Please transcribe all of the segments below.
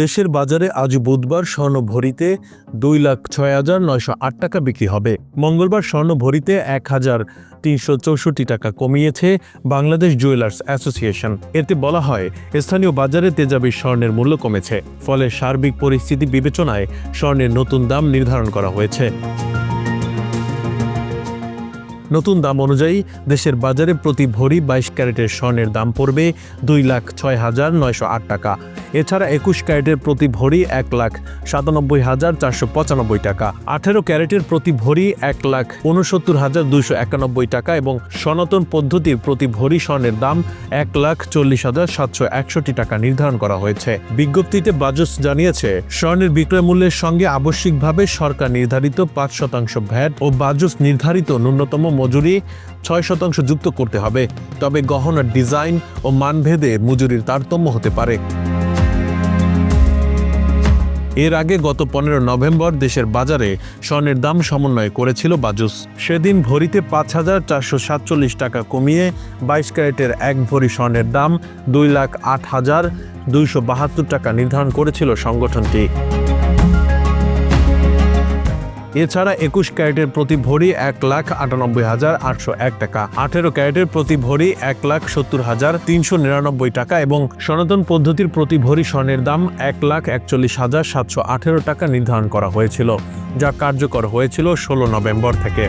দেশের বাজারে আজ বুধবার স্বর্ণ ভরিতে দুই লাখ ছয় হাজার নয়শো আট টাকা বিক্রি হবে। মঙ্গলবার স্বর্ণ ভরিতে এক হাজার তিনশো চৌষট্টি টাকা কমিয়েছে বাংলাদেশ জুয়েলার্স অ্যাসোসিয়েশন। এতে বলা হয়, স্থানীয় বাজারে তেজাবি স্বর্ণের মূল্য কমেছে, ফলে সার্বিক পরিস্থিতি বিবেচনায় স্বর্ণের নতুন দাম নির্ধারণ করা হয়েছে। নতুন দাম অনুযায়ী, দেশের বাজারে প্রতি ভরি বাইশ ক্যারেটের স্বর্ণের দাম পড়বে দুই লাখ ছয় হাজার নয়শো আট টাকা। এছাড়া একুশ ক্যারেটের প্রতি ভরি এক লাখ সাতানব্বই হাজার চারশো পঁচানব্বই টাকা। আঠেরো ক্যারেটের প্রতি ভরি এক লাখ উনসত্তর হাজার দুইশো একানব্বই টাকা এবং সনাতন পদ্ধতির প্রতি ভরি স্বর্ণের দাম এক লাখ চল্লিশ হাজার সাতশো একষট্টি টাকা নির্ধারণ করা হয়েছে। বিজ্ঞপ্তিতে বাজস জানিয়েছে, স্বর্ণের বিক্রয় মূল্যের সঙ্গে আবশ্যিকভাবে সরকার নির্ধারিত পাঁচ শতাংশ ভ্যাট ও বাজস নির্ধারিত ন্যূনতম মজুরি ছয় শতাংশ যুক্ত করতে হবে। তবে গহনার ডিজাইন ও মানভেদে মজুরির তারতম্য হতে পারে। এর আগে গত পনেরো নভেম্বর দেশের বাজারে স্বর্ণের দাম সমন্বয় করেছিল বাজুস। সেদিন ভরিতে পাঁচ হাজার চারশো সাতচল্লিশ টাকা কমিয়ে বাইশ ক্যারেটের এক ভরি স্বর্ণের দাম দুই লাখ আট হাজার দুইশো বাহাত্তর টাকা নির্ধারণ করেছিল সংগঠনটি। এছাড়া একুশ ক্যারেটের প্রতি ভরি এক লাখ আটানব্বই হাজার আটশো এক টাকা। আঠেরো ক্যারেটের প্রতি ভরি এক লাখ সত্তর হাজার তিনশো নিরানব্বই টাকা এবং সনাতন পদ্ধতির প্রতি ভরি স্বর্ণের দাম এক লাখ একচল্লিশ হাজার সাতশো আঠেরো টাকা নির্ধারণ করা হয়েছিল, যা কার্যকর হয়েছিল ষোলো নভেম্বর থেকে।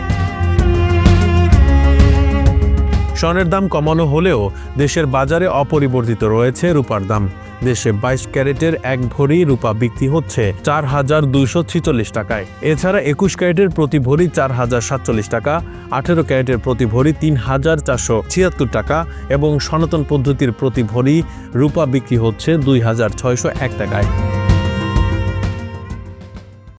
স্বর্ণের দাম কমানো হলেও দেশের বাজারে অপরিবর্তিত রয়েছে রূপার দাম। দেশে বাইশ ক্যারেটের এক ভরি রূপা বিক্রি হচ্ছে চার হাজার দুইশো ছিচল্লিশ টাকায়। এছাড়া একুশ ক্যারেটের প্রতি ভরি চার হাজার সাতচল্লিশ টাকা, আঠেরো ক্যারেটের প্রতি ভরি তিন হাজার চারশো ছিয়াত্তর টাকা এবং সনাতন পদ্ধতির প্রতি ভরি রূপা বিক্রি হচ্ছে দুই হাজার ছয়শো এক টাকায়।